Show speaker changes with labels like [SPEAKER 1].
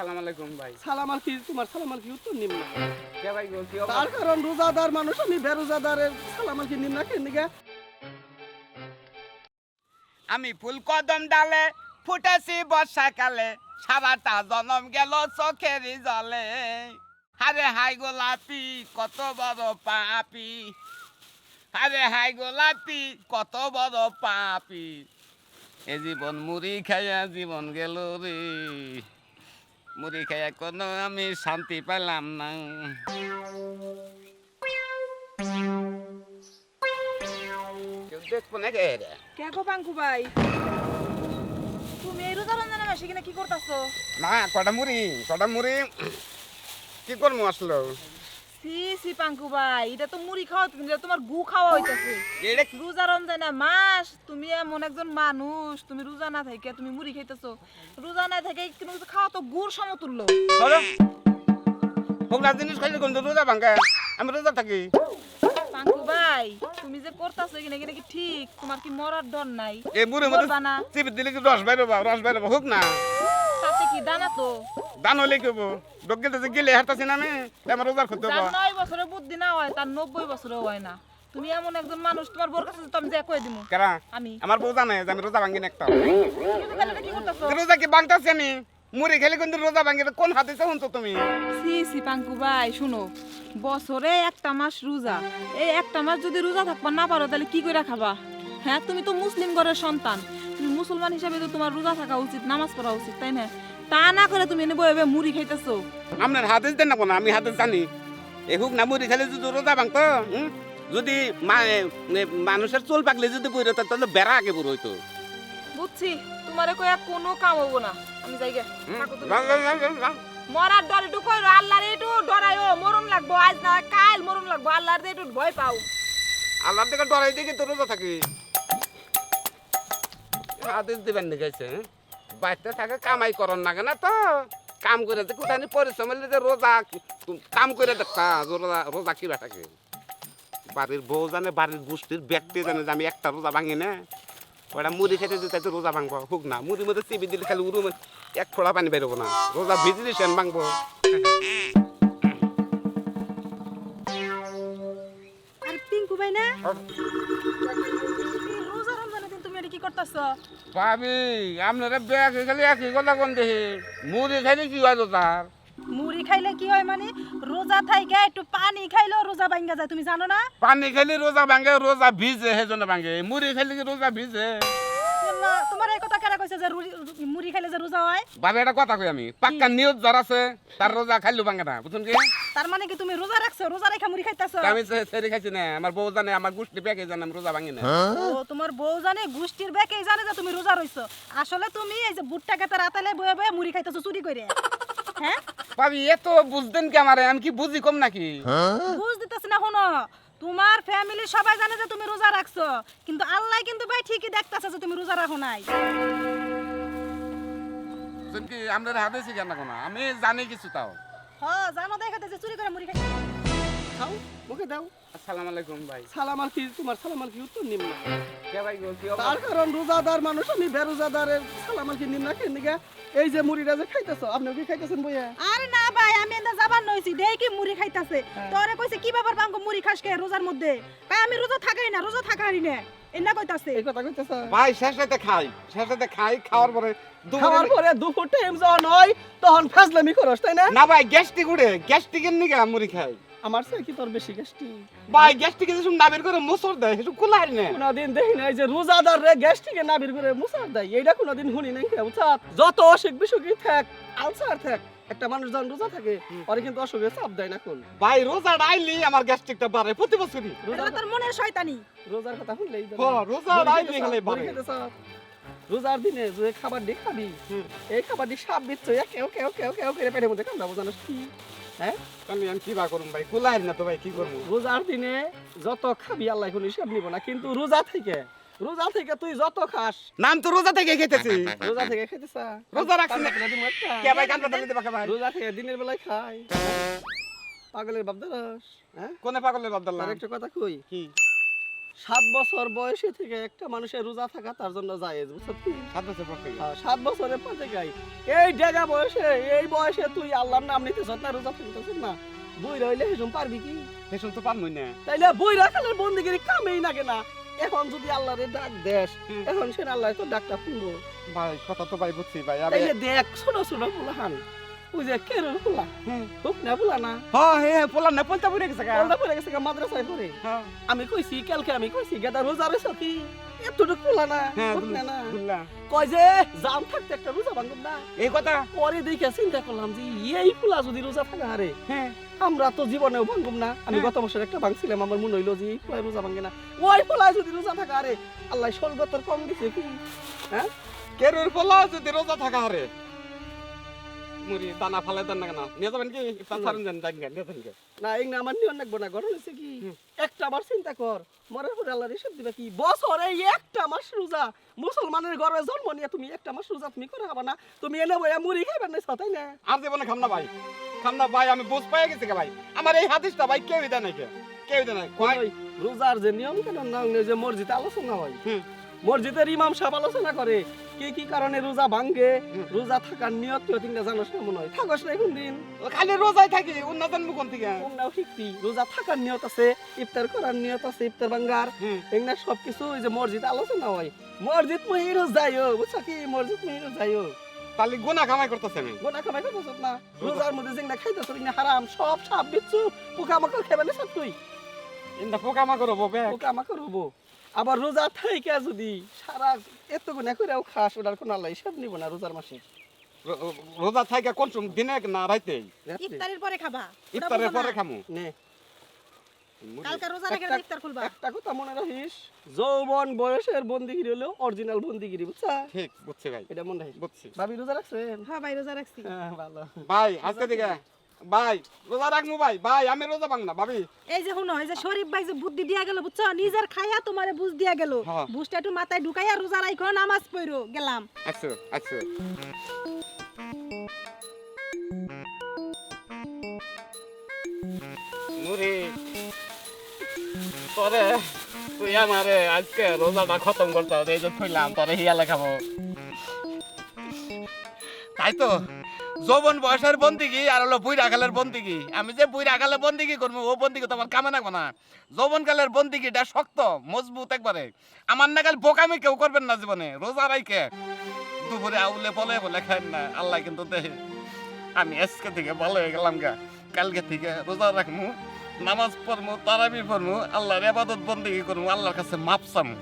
[SPEAKER 1] আলাইকুম ভাই।
[SPEAKER 2] সালাম আর কি তোমার সালাম আর কি উত্তর নিম না?
[SPEAKER 1] কে ভাই গো কি
[SPEAKER 2] তার কারণ রোজাদার মানুষ আমি বেরোজাদারের সালাম আর কি কেন
[SPEAKER 1] আমি ফুল কদম ডালে ফুটেছি বর্ষাকালে সারাটা জনম গেল চোখেরই জলে। আরে হাই গোলাপি কত বড় পাপি। আরে হাই গোলাপি কত বড় পাপি। এ জীবন মুড়ি খাইয়া জীবন গেল রে। মুড়ি খাইয়া কোনো আমি শান্তি পেলাম না। দেখব না কে
[SPEAKER 3] কে গো পাঙ্কু ভাই? তুমি এই রোজা রমজানের মাসে কিনা কি করতেছো?
[SPEAKER 1] না কটা মুড়ি কটা মুড়ি কি করব আসলো?
[SPEAKER 3] সি সি পাঙ্কু ভাই এটা তো মুড়ি খাওয়া কিন্তু এটা তোমার গু খাওয়া হইতাছে।
[SPEAKER 1] এটা
[SPEAKER 3] রোজা রমজানের মাস তুমি এমন একজন মানুষ তুমি রোজা না থাকে তুমি মুড়ি খাইতেছো। রোজা না থাকে কিন্তু খাওয়া তো গুড় সমতুল্য।
[SPEAKER 1] ধরো হোগলা জিনিস খাইলে কোন রোজা ভাঙ্গা আমি রোজা থাকি।
[SPEAKER 3] পাঙ্কু ভাই তুমি যে করতেছো কিনা কিনা কি ঠিক? তোমার কি মরার ডর নাই?
[SPEAKER 1] এই মুড়ি মধ্যে
[SPEAKER 3] না।
[SPEAKER 1] দিলে কি রস বাইরে রস বাইরে হোক না।
[SPEAKER 3] তাতে কি দানা তো?
[SPEAKER 1] দান হলে কি হব? ডগেতে যে গেলে না আমি আমার রোজার
[SPEAKER 3] নয় বছরের বুদ্ধি না হয় তার নব্বই বছরেও হয় না। তুমি এমন একজন মানুষ তোমার বোর কাছে তো আমি যে কয়ে দিমু।
[SPEAKER 1] কেরা?
[SPEAKER 3] আমি।
[SPEAKER 1] আমার বউ জানে যে আমি রোজা না একটা।
[SPEAKER 3] কি করতেছো?
[SPEAKER 1] রোজা কি ভাঙতাছি আমি? মুড়ি খেলে কিন্তু রোজা ভাঙ্গি কোন হাতে শুনছো তুমি?
[SPEAKER 3] সি সি পাঙ্কু ভাই শুনো। বছরে একটা মাস রোজা। এই একটা মাস যদি রোজা থাকবা না পারো তাহলে কি করে খাবা? হ্যাঁ তুমি তো মুসলিম ঘরের সন্তান। তুমি মুসলমান হিসাবে তো তোমার রোজা থাকা উচিত নামাজ পড়া উচিত তাই না? তা না করে তুমি এনে বয়ে বয়ে মুড়ি খাইতেছো।
[SPEAKER 1] আপনার হাতে দেন না কোনো আমি হাতে জানি। এ হোক না মুড়ি খেলে যদি রোজা ভাঙতো? যদি মানুষের চুল পাকলে যদি বই রতো তাহলে বেড়া আগে বড় হইতো।
[SPEAKER 3] বুঝছি তোমারে কয়া কোনো কাম হব না। আমি যাই গে। মরার ডর কইরো আল্লাহর একটু ডরাইও মরণ লাগবো আজ না কাল মরণ লাগবো আল্লাহর একটু ভয় পাও।
[SPEAKER 1] আল্লাহর দিকে ডরাই দিকে তো রোজা থাকি। আদেশ দিবেন না গেছে বাড়িতে থাকে কামাই করন না কেন তো। কাম করে যে কোথায় পরিশ্রম হলে যে রোজা কাম করে দেখা রোজা রোজা কিবা থাকে বাড়ির বউ জানে বাড়ির গোষ্ঠীর ব্যক্তি জানে যে আমি একটা রোজা ভাঙি না। ওটা মুড়ি খেতে দিতে তো রোজা ভাঙবো হোক না। মুড়ির মধ্যে চিবি দিলে খালি উড়ু এক ফোড়া পানি বেরোবো না। রোজা ভিজিলি সেন ভাঙবো।
[SPEAKER 3] আর পিঙ্কু ভাই না? করতেছো?
[SPEAKER 1] ভাবি আপনারা ব্যাগ খালি একই কথা কোন দেখি। মুড়ি খাইলে কি হয় রোজার
[SPEAKER 3] মুড়ি খাইলে কি হয় মানে? রোজা থাইকে একটু পানি খাইলেও রোজা ভাঙ্গা যায় তুমি জানো না?
[SPEAKER 1] পানি খেলে রোজা ভাঙে রোজা ভিজে সেজন্য ভাঙে মুড়ি খাইলে কি রোজা ভিজে?
[SPEAKER 3] তোমার তোমার এই কথা কেন কইছে যে মুড়ি খাইলে যে রোজা হয়?
[SPEAKER 1] ভাবে একটা কথা কই আমি? পাক্কা নিউজ যার আছে তার রোজা খাইলো ভাঙে না বুঝুন কি?
[SPEAKER 3] তার মানে কি তুমি রোজা রাখছো? রোজা রেখা মুড়ি খাইতাছো?
[SPEAKER 1] আমি সে- খাইছি না আমার বউ জানে আমার গোষ্ঠী ব্যাগে জানে আমি রোজা ভাঙি না।
[SPEAKER 3] ও তোমার বউ জানে গোষ্ঠীর বেকেই জানে যে তুমি রোজা রইছো। আসলে তুমি এই যে বুটটা কেতে রাতালে বয়ে বয়ে মুড়ি খাইতেছো চুরি করে হ্যাঁ?
[SPEAKER 1] ভাবি এত বুঝতেন কি আমারে? আমি কি বুঝি কম নাকি?
[SPEAKER 3] বুঝ দিতেছি না শোনো। তোমার ফ্যামিলি সবাই জানে যে তুমি রোজা রাখছো। কিন্তু আল্লাহ কিন্তু ভাই ঠিকই দেখতাছে যে তুমি রোজা রাখো নাই।
[SPEAKER 1] কি আমাদের হাতে শিখেন না কোনো? আমি জানি কিছু তাও।
[SPEAKER 3] হ্যাঁ জানো দেখাতে যে চুরি করে মুড়ি খাই।
[SPEAKER 2] খাও মুখে দাও।
[SPEAKER 1] আসসালামু আলাইকুম ভাই।
[SPEAKER 2] সালাম আর কি তোমার সালাম আর কি উত্তর নিম
[SPEAKER 1] কে ভাই গো কি
[SPEAKER 2] তার কারণ রোজাদার মানুষ আমি বেরোজাদারের সালাম আর কি নিম কেন দিকে এই যে মুড়িটা যে খাইতেছো আপনি কি খাইতেছেন বইয়া?
[SPEAKER 3] আরে না ভাই আমি এটা যাবার নইছি দেই কি মুড়ি খাইতাছে। তোরে কইছে কি ব্যাপার বাঙ্গো মুড়ি খাস কে রোজার মধ্যে? ভাই আমি রোজা থাকাই না রোজা থাকাই না। এনা কইতাছে।
[SPEAKER 2] এই কথা কইতেছ?
[SPEAKER 1] ভাই শেষেতে খাই শেষেতে খাই খাওয়ার পরে দুপুরে-
[SPEAKER 2] খাওয়ার পরে দুপুর টাইম যখন হয় তখন ফাজলামি করস তাই না?
[SPEAKER 1] না ভাই গ্যাস্ট্রিক উঠে গ্যাস্ট্রিকের নিকে মুড়ি খাই।
[SPEAKER 2] আমার সে কি তোর বেশি গাছটি
[SPEAKER 1] ভাই গ্যাস্ট্রিক যেসব নাবের করে মোসর দেয় সেসব খোলা হারি না।
[SPEAKER 2] কোনদিন দেখি নাই যে রোজাদার রে গ্যাস্ট্রিকে নাবির করে মুসার দেয়। এইটা কোনদিন শুনি নাই কেউ চাপ যত অসুখ বিসুখই থাক আলসার থাক একটা মানুষ যখন রোজা থাকে ওরে কিন্তু অসুখে চাপ দেয় না কোন
[SPEAKER 1] ভাই রোজা ডাইলি আমার গ্যাস্ট্রিকটা বাড়ে প্রতি বছরই।
[SPEAKER 2] রোজার
[SPEAKER 3] তোর মনের শয়তানি।
[SPEAKER 2] রোজার কথা শুনলেই
[SPEAKER 1] হ, রোজা ডাইলি খালি বাড়ে।
[SPEAKER 2] রোজার দিনে যে খাবার দিয়ে খাবি এই খাবার দিয়ে সাপ দিচ্ছ কেউ কেউ কেউ কেউ করে পেটের মধ্যে কামড়াবো জানো কি? হ্যাঁ?
[SPEAKER 1] আমি কি বা করুম ভাই? না তো ভাই কি করব?
[SPEAKER 2] রোজার দিনে যত খাবি আল্লাহ কোনো হিসাব নিব না কিন্তু রোজা থেকে রোজা থেকে তুই যত খাস।
[SPEAKER 1] নাম তো রোজা থেকে খেতেছি।
[SPEAKER 2] রোজা থেকে খেতেছ?
[SPEAKER 1] রোজা রাখছি না। কে ভাই কান্দা তালি দিবা ভাই?
[SPEAKER 2] রোজা থেকে দিনের বেলায় খাই পাগলের বাপ দাস হ্যাঁ?
[SPEAKER 1] কোনে পাগলের আব্দুল্লাহ
[SPEAKER 2] আর একটা কথা কই?
[SPEAKER 1] কি?
[SPEAKER 2] সাত বছর বয়সে থেকে একটা মানুষের রোজা থাকা তার জন্য জায়েজ বুঝছ?
[SPEAKER 1] সাত বছর পর থেকে।
[SPEAKER 2] হ্যাঁ, সাত বছরের পর থেকে এই ডেগা বয়সে এই বয়সে তুই আল্লাহর নাম নিতেছ না রোজা থাকতেছ না? বই রইলে হেসুম পারবি কি?
[SPEAKER 1] হেসুন তো পারমই না।
[SPEAKER 2] তাইলে বই রাখালের বন্দিগিরি কামেই নাগে না। এখন যদি আল্লাহরে ডাক দেশ এখন সে আল্লাহ তো ডাকটা শুনব
[SPEAKER 1] ভাই কথা তো ভাই বুঝছি ভাই
[SPEAKER 2] দেখ ছোট ছোট ফুলাহান। কেরুর ফুলা
[SPEAKER 1] হুম।
[SPEAKER 2] হোক না ফুলা না
[SPEAKER 1] হ্যাঁ হে পোলা না পোলতা পড়ে গেছে
[SPEAKER 2] পড়ে গেছে মাদ্রাসায় পড়ে
[SPEAKER 1] হ্যাঁ
[SPEAKER 2] আমি কইছি কালকে আমি কইছি গেদা রোজা রয়েছ কি এতটুকু ফুলা না
[SPEAKER 1] হ্যাঁ
[SPEAKER 2] হোক না না কয় যে জাম থাকতে একটা রোজা ভাঙব না
[SPEAKER 1] এই কথা
[SPEAKER 2] পরে দেখে চিন্তা করলাম যে এই ফুলা যদি রোজা থাকা হারে
[SPEAKER 1] হ্যাঁ
[SPEAKER 2] আমরা তো জীবনেও ভাঙব না আমি
[SPEAKER 1] হ্যাঁ।
[SPEAKER 2] গত বছর একটা ভাঙছিলাম আমার মনে হইল যে এই ফুলায় রোজা ভাঙে না ওই ফুলায় যদি রোজা থাকা হারে আল্লাহ সলগতর কম দিছে কি হ্যাঁ
[SPEAKER 1] কেরুর পোলা যদি রোজা থাকা হারে মুড়ি দানা ফালে দেন না কেন? নিয়ে যাবেন কি? সারেন দেন যান নিয়ে যাবেন
[SPEAKER 2] না এই না আমার নিয়ন লাগবো না ঘটনা হচ্ছে কি? একটা আবার চিন্তা কর মরার পরে আল্লাহ রিসব দিবে কি? বছরে একটা মাস রোজা মুসলমানের ঘরে জন্ম নিয়ে তুমি একটা মাস রোজা তুমি করে খাবা না? তুমি এনে বইয়া মুড়ি খাইবার নাই তাই না?
[SPEAKER 1] আর জীবনে খাম না ভাই খাম না ভাই আমি বুঝ পাই গেছি ভাই। আমার এই হাদিসটা ভাই কেউই দেয় নাই কে কেউই দেয় কয়
[SPEAKER 2] রোজার যে নিয়ম কেন না যে মসজিদে আলোচনা হয়। মসজিদের ইমাম সাহেব আলোচনা করে কি কি কারণে রোজা ভাঙ্গে। রোজা থাকার নিয়ত কেউ তিনটা জানোস না মনে হয়? থাকস না কোন দিন।
[SPEAKER 1] খালি রোজাই থাকি উন্নতন মুখন থেকে?
[SPEAKER 2] কোনটাও শিখবি রোজা থাকার নিয়ত আছে ইফতার করার নিয়ত আছে ইফতার ভাঙ্গার। এগুলা সবকিছু ওই যে মসজিদ আলোচনা হয়। মসজিদ মহিরও যাইও বুঝছ কি? মসজিদ মহিরও যাইও
[SPEAKER 1] তাহলে গুনা কামাই করতেছে আমি।
[SPEAKER 2] গোনা খামাই করতেছ না? রোজার মধ্যে যেগুলা খাইতেছ এগুলা হারাম সব সাপ বিচ্ছু পোকা মাকড় খেবে না সব তুই?
[SPEAKER 1] ইন্দা পোকামা করো ববে
[SPEAKER 2] পোকা মাকড় হব। আবার রোজা থাইকা যদি সারা এত গুণা করেও খাস ওটার কোনো আল্লাহ হিসাব নিব না রোজার মাসে।
[SPEAKER 1] রোজা থাকে কোন সময়? দিনে না রাইতে?
[SPEAKER 4] ইফতারের পরে খাবা।
[SPEAKER 1] ইফতারের পরে খামু?
[SPEAKER 2] নে।
[SPEAKER 4] কালকে
[SPEAKER 2] একটা-
[SPEAKER 4] খুলবা।
[SPEAKER 2] একটা কথা মনে রাখিস যৌবন বয়সের বন্দিগিরি হলো অরিজিনাল বন্দিগিরি বুঝছা?
[SPEAKER 1] ঠিক বুঝছি ভাই।
[SPEAKER 2] এটা মনে রাখিস।
[SPEAKER 1] বুঝছি।
[SPEAKER 2] ভাবি রোজা রাখছেন?
[SPEAKER 4] হ্যাঁ ভাই রোজা রাখছি।
[SPEAKER 2] হ্যাঁ ভালো।
[SPEAKER 1] ভাই আজকে দিকে ভাই রোজা রাখমু ভাই ভাই আমি রোজা ভাঙ না ভাবি।
[SPEAKER 4] এই যে শুনো এই যে শরীফ ভাই যে বুদ্ধি দিয়া গেল বুঝছ? নিজের খাইয়া তোমারে বুঝ দিয়া গেল।
[SPEAKER 1] হ্যাঁ।
[SPEAKER 4] বুঝটা একটু মাথায় ঢুকাইয়া রোজা রাখো নামাজ পড়ো গেলাম।
[SPEAKER 1] আচ্ছা আচ্ছা নুরি তোরে তুই আমারে আজকে রোজাটা খতম করতে হবে এই যে থইলাম তোরে হিয়ালে খাব তাই তো। যৌবন বয়সের বন্দিগি আর হলো বুড়া কালের বন্দিগি। আমি যে বুড়া কালে বন্দিগি করব ও বন্দিগি তোমার কামে নাকবো না। যৌবন কালের বন্দিগিটা শক্ত, মজবুত একবারে। আমার না কাল বোকামি কেউ করবেন না জীবনে, রোজা রাইকে দুপুরে আউলে বলে বলে খান না, আল্লাহ কিন্তু দেহে। আমি আজকে থেকে ভালো হয়ে গেলাম গা। কালকে থেকে রোজা রাখমু, নামাজ পড়মু, তারাবি পড়মু, আল্লাহর আবাদত বন্দিগি করমু, আল্লাহর কাছে মাপ চামু।